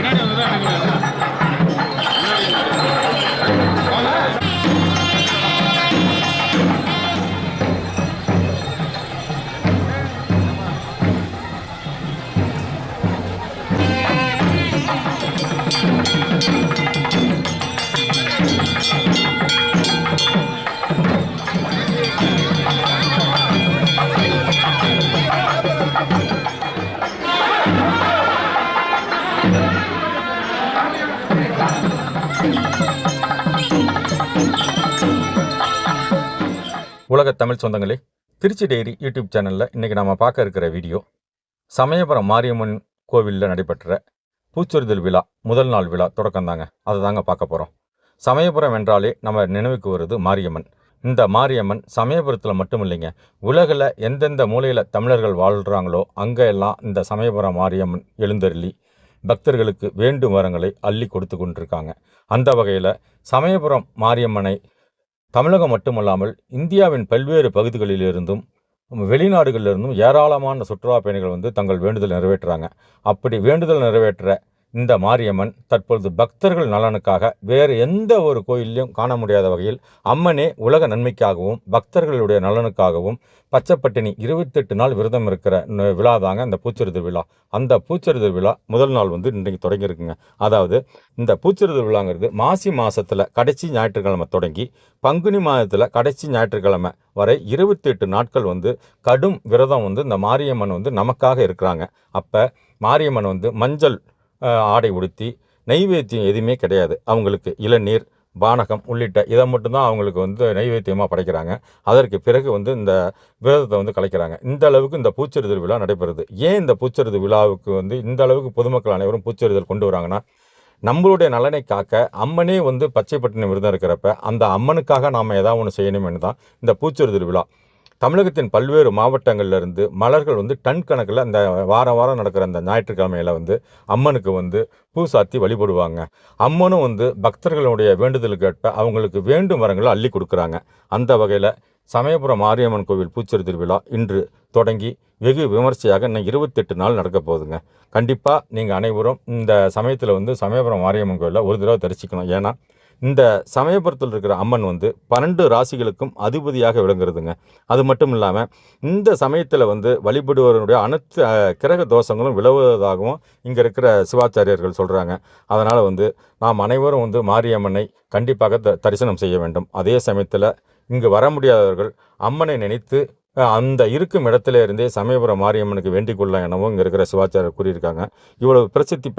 பின்னாடி வந்து உலக தமிழ் சொந்தங்களே திருச்சி டெய்ரி யூடியூப் சேனலில் இன்றைக்கி நம்ம பார்க்க இருக்கிற வீடியோ சமயபுரம் மாரியம்மன் கோவிலில் நடைபெற்ற பூச்சொரிதல் விழா முதல் நாள் விழா தொடக்கம் தாங்க. அதை தாங்க பார்க்க போகிறோம் சமயபுரம் என்றாலே நம்ம நினைவுக்கு வருது மாரியம்மன். இந்த மாரியம்மன் சமயபுரத்தில் மட்டும் இல்லைங்க உலகில் எந்தெந்த மூலையில் தமிழர்கள் வாழ்கிறாங்களோ அங்கே எல்லாம் இந்த சமயபுரம் மாரியம்மன் எழுந்தருளி பக்தர்களுக்கு வேண்டும் வரங்களை அள்ளி கொடுத்து கொண்டிருக்காங்க. அந்த வகையில் சமயபுரம் மாரியம்மனை தமிழகம் மட்டுமல்லாமல் இந்தியாவின் பல்வேறு பகுதிகளிலிருந்தும் வெளிநாடுகளிலிருந்தும் ஏராளமான சுற்றுலா பயணிகள் வந்து தங்கள் வேண்டுதல் நிறைவேற்றுறாங்க. அப்படி வேண்டுதல் நிறைவேற்ற இந்த மாரியம்மன் தற்பொழுது பக்தர்கள் நலனுக்காக வேறு எந்த ஒரு கோயிலையும் காண முடியாத வகையில் அம்மனே உலக நன்மைக்காகவும் பக்தர்களுடைய நலனுக்காகவும் பச்சைப்பட்டினி இருபத்தெட்டு நாள் விரதம் இருக்கிற ந- விழா தாங்க இந்த பூச்செறிதல் விழா. அந்த பூச்செறிதல் விழா முதல் நாள் வந்து இன்றைக்கு தொடங்கியிருக்குங்க. அதாவது இந்த பூச்செறிதல் விழாங்கிறது மாசி மாதத்தில் கடைசி ஞாயிற்றுக்கிழமை தொடங்கி பங்குனி மாதத்தில் கடைசி ஞாயிற்றுக்கிழமை வரை இருபத்தெட்டு நாட்கள் வந்து கடும் விரதம் வந்து இந்த மாரியம்மன் வந்து நமக்காக இருக்கிறாங்க. அப்போ மாரியம்மன் வந்து மஞ்சள் ஆடை உடுத்தி நைவேத்தியம் எதுவுமே கிடையாது. அவங்களுக்கு இளநீர் பானகம் உள்ளிட்ட இதை மட்டும்தான் அவங்களுக்கு வந்து நைவேத்தியமாக படைக்கிறாங்க. அதற்கு பிறகு வந்து இந்த விரதத்தை வந்து கலைக்கிறாங்க. இந்த அளவுக்கு இந்த பூச்செறிதல் விழா நடைபெறுது. ஏன் இந்த பூச்செறிதல் விழாவுக்கு வந்து இந்த அளவுக்கு பொதுமக்கள் அனைவரும் பூச்செறிதல் கொண்டு வராங்கன்னா நம்மளுடைய நலனை காக்க அம்மனே வந்து பச்சைப்பட்டினம் விரதம் இருக்கிறப்ப அந்த அம்மனுக்காக நாம் ஏதாவது ஒன்று செய்யணும்னு தான் இந்த பூச்செறிதல் விழா. தமிழகத்தின் பல்வேறு மாவட்டங்கள்லேருந்து மலர்கள் வந்து டன் கணக்கில் இந்த வாரம் வாரம் நடக்கிற அந்த ஞாயிற்றுக்கிழமையில வந்து அம்மனுக்கு வந்து பூ சாத்தி வழிபடுவாங்க. அம்மனும் வந்து பக்தர்களுடைய வேண்டுதல் ஏற்ப அவங்களுக்கு வேண்டும் வரங்களை அள்ளி கொடுக்குறாங்க. அந்த வகையில் சமயபுரம் மாரியம்மன் கோவில் பூச்செரி திருவிழா இன்று தொடங்கி வெகு விமர்சையாக இன்னும் இருபத்தெட்டு நாள் நடக்க போகுதுங்க. கண்டிப்பாக நீங்கள் அனைவரும் இந்த சமயத்தில் வந்து சமயபுரம் மாரியம்மன் கோவிலில் ஒரு தடவை தரிசிக்கணும். ஏன்னா இந்த சமயபுரத்தில் இருக்கிற அம்மன் வந்து பன்னெண்டு ராசிகளுக்கும் அதிபதியாக விளங்குறதுங்க. அது மட்டும் இல்லாமல் இந்த சமயத்தில் வந்து வழிபடுவதனுடைய அனைத்து கிரக தோஷங்களும் விளவுவதாகவும் இங்கே இருக்கிற சிவாச்சாரியர்கள் சொல்கிறாங்க அதனால் வந்து நாம் அனைவரும் வந்து மாரியம்மனை கண்டிப்பாக த தரிசனம் செய்ய வேண்டும். அதே சமயத்தில் இங்கு வர முடியாதவர்கள் அம்மனை நினைத்து அந்த இருக்கும் இடத்துல இருந்தே சமயபுரம் மாரியம்மனுக்கு வேண்டிக் கொள்ளலாம் எனவும் இங்கே இருக்கிற சிவாச்சாரியர் கூறியிருக்காங்க. இவ்வளவு பிரசித்தி பெற்ற